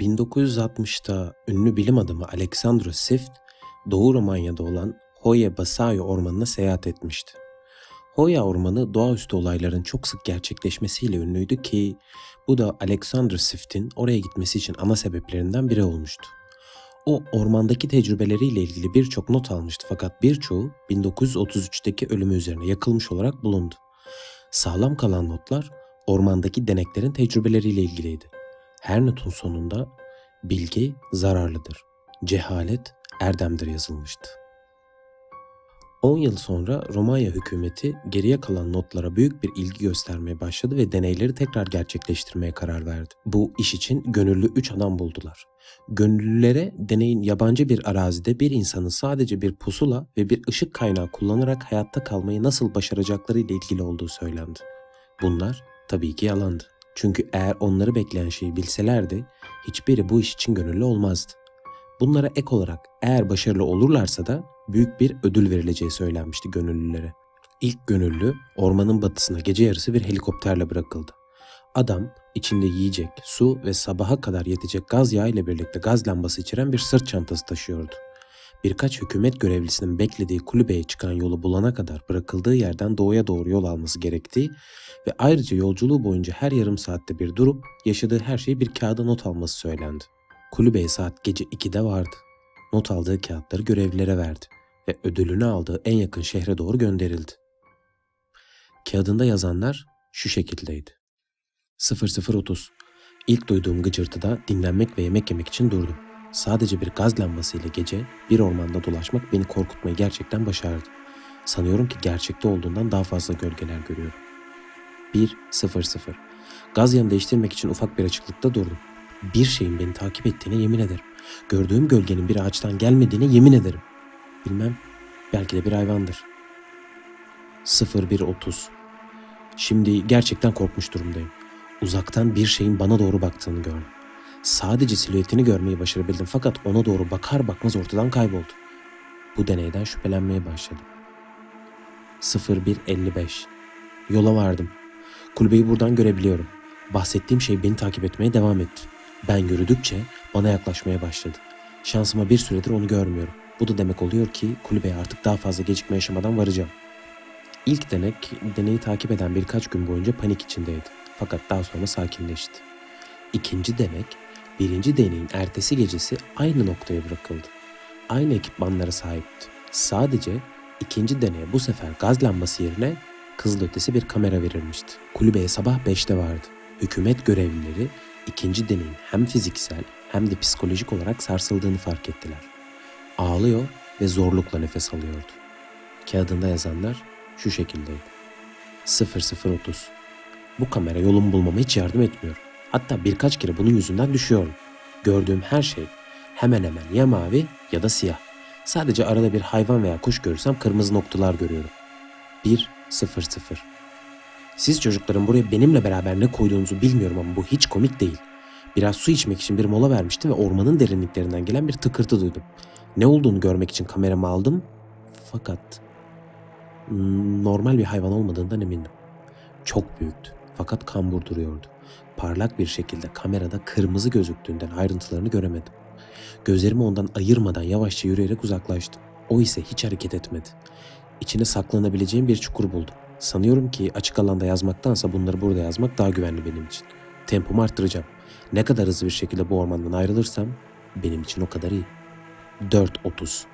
1960'ta ünlü bilim adamı Alexandro Swift, Doğu Romanya'da olan Hoya Basayo ormanına seyahat etmişti. Hoya ormanı doğaüstü olayların çok sık gerçekleşmesiyle ünlüydü ki bu da Alexander Swift'in oraya gitmesi için ana sebeplerinden biri olmuştu. O ormandaki tecrübeleriyle ilgili birçok not almıştı fakat birçoğu 1933'teki ölümü üzerine yakılmış olarak bulundu. Sağlam kalan notlar ormandaki deneklerin tecrübeleriyle ilgiliydi. Her notun sonunda bilgi zararlıdır, cehalet erdemdir yazılmıştı. 10 yıl sonra Romanya hükümeti geriye kalan notlara büyük bir ilgi göstermeye başladı ve deneyleri tekrar gerçekleştirmeye karar verdi. Bu iş için gönüllü 3 adam buldular. Gönüllülere deneyin yabancı bir arazide bir insanın sadece bir pusula ve bir ışık kaynağı kullanarak hayatta kalmayı nasıl başaracakları ile ilgili olduğu söylendi. Bunlar tabii ki yalandı. Çünkü eğer onları bekleyen şeyi bilselerdi hiçbiri bu iş için gönüllü olmazdı. Bunlara ek olarak eğer başarılı olurlarsa da büyük bir ödül verileceği söylenmişti gönüllülere. İlk gönüllü ormanın batısına gece yarısı bir helikopterle bırakıldı. Adam içinde yiyecek, su ve sabaha kadar yetecek gaz yağı ile birlikte gaz lambası içeren bir sırt çantası taşıyordu. Birkaç hükümet görevlisinin beklediği kulübeye çıkan yolu bulana kadar bırakıldığı yerden doğuya doğru yol alması gerektiği ve ayrıca yolculuğu boyunca her yarım saatte bir durup yaşadığı her şeyi bir kağıda not alması söylendi. Kulübeye saat gece 2'de vardı. Not aldığı kağıtları görevlilere verdi ve ödülünü aldığı en yakın şehre doğru gönderildi. Kağıdında yazanlar şu şekildeydi. 0030 İlk duyduğum gıcırtıda dinlenmek ve yemek yemek için durdum. Sadece bir gaz lambasıyla gece bir ormanda dolaşmak beni korkutmayı gerçekten başardı. Sanıyorum ki gerçekte olduğundan daha fazla gölgeler görüyorum. 1-0-0 Gaz yanı değiştirmek için ufak bir açıklıkta durdum. Bir şeyin beni takip ettiğine yemin ederim. Gördüğüm gölgenin bir ağaçtan gelmediğine yemin ederim. Bilmem, belki de bir hayvandır. 0130 Şimdi gerçekten korkmuş durumdayım. Uzaktan bir şeyin bana doğru baktığını gördüm. Sadece silüetini görmeyi başarabildim fakat ona doğru bakar bakmaz ortadan kayboldu. Bu deneyden şüphelenmeye başladım. 0155 Yola vardım. Kulübeyi buradan görebiliyorum. Bahsettiğim şey beni takip etmeye devam etti. Ben yürüdükçe bana yaklaşmaya başladı. Şansıma bir süredir onu görmüyorum. Bu da demek oluyor ki kulübeye artık daha fazla gecikme yaşamadan varacağım. İlk denek, deneyi takip eden birkaç gün boyunca panik içindeydi. Fakat daha sonra sakinleşti. İkinci denek, birinci deneyin ertesi gecesi aynı noktaya bırakıldı. Aynı ekipmanlara sahipti. Sadece ikinci deneye bu sefer gaz lambası yerine kızılötesi bir kamera verilmişti. Kulübeye sabah 5'te vardı. Hükümet görevlileri ikinci deneyin hem fiziksel hem de psikolojik olarak sarsıldığını fark ettiler. Ağlıyor ve zorlukla nefes alıyordu. Kağıdında yazanlar şu şekildeydi. 0030 Bu kamera yolumu bulmama hiç yardım etmiyor. Hatta birkaç kere bunun yüzünden düşüyorum. Gördüğüm her şey hemen hemen ya mavi ya da siyah. Sadece arada bir hayvan veya kuş görürsem kırmızı noktalar görüyorum. 1 0 0 Siz çocukların buraya benimle beraber ne koyduğunuzu bilmiyorum ama bu hiç komik değil. Biraz su içmek için bir mola vermiştim ve ormanın derinliklerinden gelen bir tıkırtı duydum. Ne olduğunu görmek için kameramı aldım fakat hmm, normal bir hayvan olmadığından emindim. Çok büyüktü fakat kambur duruyordu. Parlak bir şekilde kamerada kırmızı gözüktüğünden ayrıntılarını göremedim. Gözlerimi ondan ayırmadan yavaşça yürüyerek uzaklaştım. O ise hiç hareket etmedi. İçine saklanabileceğim bir çukur buldum. Sanıyorum ki açık alanda yazmaktansa bunları burada yazmak daha güvenli benim için. Tempomu arttıracağım. Ne kadar hızlı bir şekilde bu ormandan ayrılırsam benim için o kadar iyi. 4.30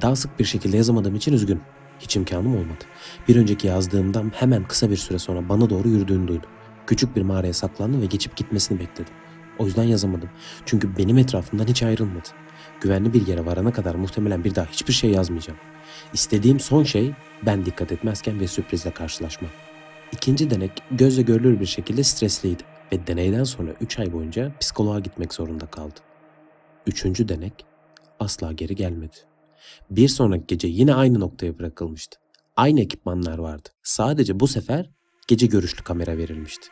Daha sık bir şekilde yazamadığım için üzgünüm. Hiç imkanım olmadı. Bir önceki yazdığımdan hemen kısa bir süre sonra bana doğru yürüdüğünü duydum. Küçük bir mağaraya saklandım ve geçip gitmesini bekledim. O yüzden yazamadım. Çünkü benim etrafımdan hiç ayrılmadı. Güvenli bir yere varana kadar muhtemelen bir daha hiçbir şey yazmayacağım. İstediğim son şey ben dikkat etmezken ve sürprizle karşılaşmam. İkinci denek gözle görülür bir şekilde stresliydi ve deneyden sonra 3 ay boyunca psikoloğa gitmek zorunda kaldı. Üçüncü denek asla geri gelmedi. Bir sonraki gece yine aynı noktaya bırakılmıştı. Aynı ekipmanlar vardı. Sadece bu sefer gece görüşlü kamera verilmişti.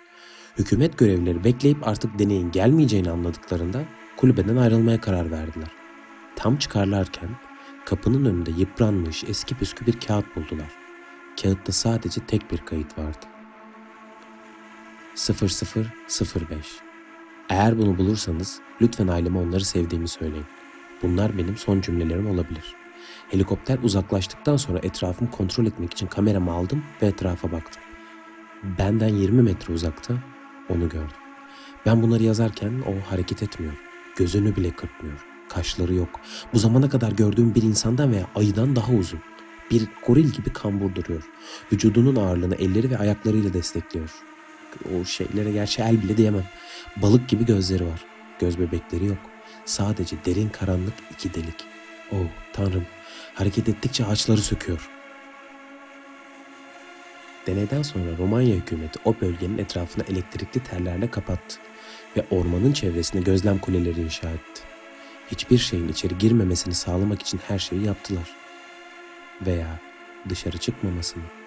Hükümet görevlileri bekleyip artık deneyin gelmeyeceğini anladıklarında kulübeden ayrılmaya karar verdiler. Tam çıkarlarken kapının önünde yıpranmış eski püskü bir kağıt buldular. Kağıtta sadece tek bir kayıt vardı. 0005 Eğer bunu bulursanız lütfen aileme onları sevdiğimi söyleyin. Bunlar benim son cümlelerim olabilir. Helikopter uzaklaştıktan sonra etrafımı kontrol etmek için kameramı aldım ve etrafa baktım. Benden 20 metre uzakta onu gördüm. Ben bunları yazarken o hareket etmiyor. Gözünü bile kırpmıyor. Kaşları yok. Bu zamana kadar gördüğüm bir insandan veya ayıdan daha uzun. Bir goril gibi kambur duruyor. Vücudunun ağırlığını elleri ve ayaklarıyla destekliyor. O şeylere gerçi el bile diyemem. Balık gibi gözleri var. Göz bebekleri yok. Sadece derin karanlık iki delik. Oh tanrım. Hareket ettikçe ağaçları söküyor. Deneyden sonra Romanya hükümeti o bölgenin etrafını elektrikli tellerle kapattı ve ormanın çevresine gözlem kuleleri inşa etti. Hiçbir şeyin içeri girmemesini sağlamak için her şeyi yaptılar. Veya dışarı çıkmamasını.